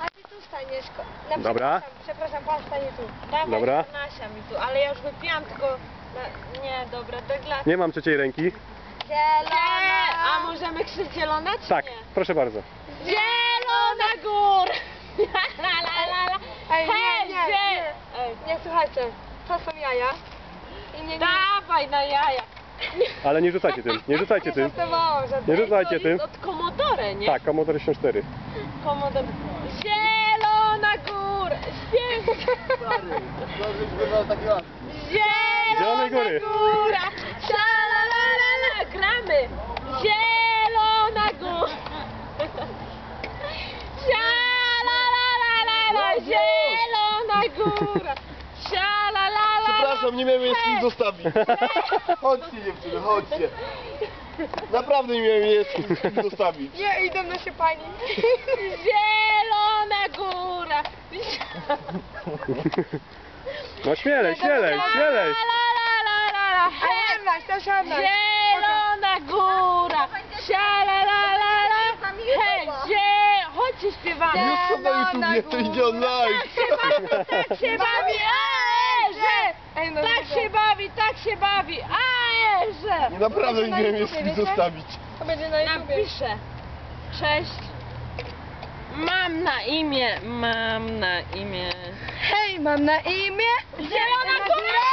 A ty tu staniesz. ko- Na Dobra. Przepraszam, przepraszam, pan stanie tu. Dawaj, Dobra. Nasia mi tu, ale ja już wypiłam, tylko... Na... Nie, dobra, tak dla... Nie mam trzeciej ręki. Nie! A Zielona. możemy krzyczeć zielona, czy Tak, nie? proszę bardzo. Zielona gór! La, la, la, la. Ej, nie, Hej, nie, zie- nie. Ej, Nie, słuchajcie. To są jaja. I nie, nie. Dawaj na jaja. Ale nie rzucajcie tym, nie rzucajcie Nie tym. żartowałam, Nie rzucajcie tym. od Commodore, nie? Tak, Commodore 64. Commodore. Zielona góra! Śpiew! Zielonej Zielona góry. góra! Szalalalala! Gramy! Zielona góra! Szalalalala! Zielona góra! Szalalala! Przepraszam, nie miałem jaskini zostawić. Chodźcie dziewczyny, chodźcie. Naprawdę nie miałem jaskini zostawić. Nie, idą na się pani. Zielona góra! No śmielej, śmielej, śmielej. A nie masz, to żadna. Zielona góra! Szalalalala! Hej, zie... Chodźcie śpiewamy! Już są na YouTubie, to idzie online. Tak się bawi! A, że! Ej, no Tak się bawi, tak się bawi! A, Nie, naprawdę nie miałem jaskini zostawić. To będzie na YouTubie. Napiszę. Cześć. Mam na imię, mam na imię. Hej, mam na imię. Zielona góra!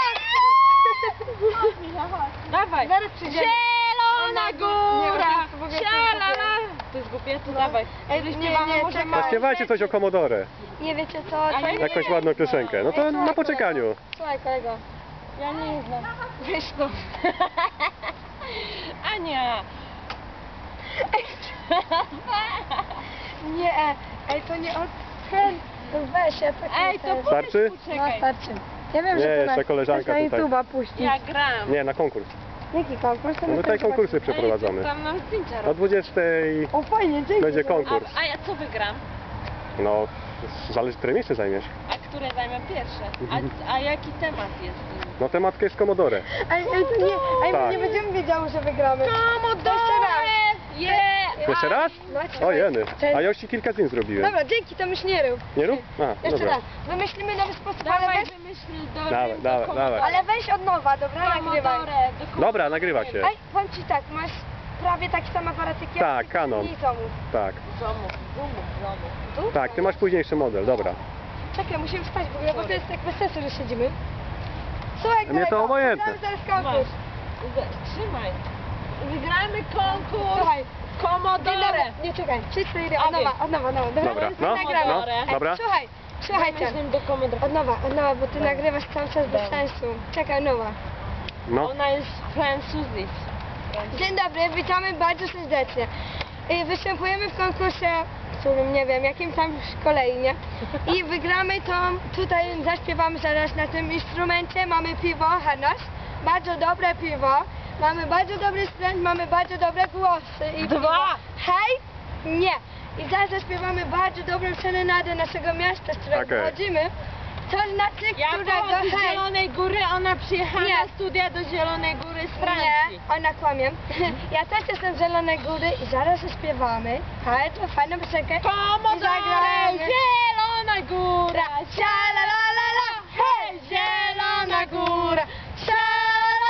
Dawaj. Zaraz przyjdziemy. Zielona góra! Sialala! To jest głupie, to dawaj. Ej, nie, śpiewamy, nie, może czekaj. Zaśpiewajcie coś o Commodore. Nie wiecie co? To nie Jakąś ładną piosenkę. No to na poczekaniu. Słuchaj kolego. Ja nie znam. To. Ania! Nie, ej, to nie od ten. To weź, ja tak Ej, to powiedz, Starczy? No poczekaj. starczy. Ja wiem, Nie, że to jeszcze na, koleżanka na tutaj. YouTube'a puścić. Ja gram. Nie, na konkurs. Jaki konkurs? To No my tutaj konkursy Ej, przeprowadzamy. tam nam zdjęcia O robią. 20 zobaczymy. O fajnie, dzięki. będzie konkurs. A, a ja co wygram? No, zależy, które miejsce zajmiesz. A które zajmę pierwsze? A, a jaki temat jest? No tematka jest Commodore. Ej, ej, to nie, ej, my Tak. nie będziemy wiedziały, że wygramy. Jeszcze raz. Yeah! Jeszcze raz? O jeny. A ja już ci kilka zdjęć zrobiłem. Dobra, dzięki, to już nie rób. Nie rób? A, Jeszcze dobra. raz. Wymyślimy nowy sposób, ale Dawaj, weź, wymyśl do Dawaj, dawaj, dawaj. ale weź od nowa, dobra? Nagrywaj. Commodore, do. Dobra, nagrywa się. Ej, powiem ci tak, masz prawie taki sam aparat jak ja. Tak, Canon. Tak, Zomu, zomu, zomu. Tu? tak, ty masz późniejszy model, dobra. Czekaj, musimy wstać ogóle, bo to jest tak bez sensu, że siedzimy. Słuchaj, Mnie to obojętne. zaraz konkurs. Trzymaj. Wygramy konkurs Słuchaj, dobry. Nie czekaj, trzy, cztery, od nowa, od nowa, od nowa. Dobra, no, nagramy. no, dobra. Słuchaj, słuchajcie. Od nowa, od nowa, bo ty nagrywasz cały czas bez sensu. Czekaj, od nowa. No, Ona jest Francuzis. Dzień dobry, witamy bardzo serdecznie. Y, Występujemy w konkursie, którym nie wiem, jakim tam z kolei, nie? I wygramy to, tutaj zaśpiewamy zaraz na tym instrumencie, mamy piwo, Hanas, bardzo dobre piwo, mamy bardzo dobry sprzęt, mamy bardzo dobre głosy i Dwa. piwo. Hej? Nie. I zaraz zaśpiewamy bardzo dobrą serenadę naszego miasta, z którego pochodzimy. To znaczy, Ja którego, pochodzę z Zielonej Góry, ona przyjechała Nie. na studia do Zielonej Góry z Francji. Nie, ona kłamie. Ja też jestem z Zielonej Góry i zaraz zaśpiewamy bardzo fajną piosenkę. Commodore, Zagrajmy Zielona Góra. Sialalalala, Zielona Góra. Sialalalala,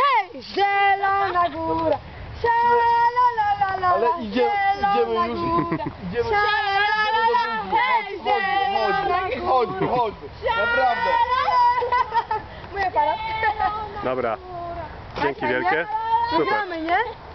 hej, Zielona Góra. Sialalalala, Ale idzie, idziemy Zielona już. Góra. Idziemy. Sialalalala, hej, Zielona Chodź, Góra. chodź, chodź. Naprawdę. Moja para. dobra. Dzięki wielkie. Super. Wygramy, nie?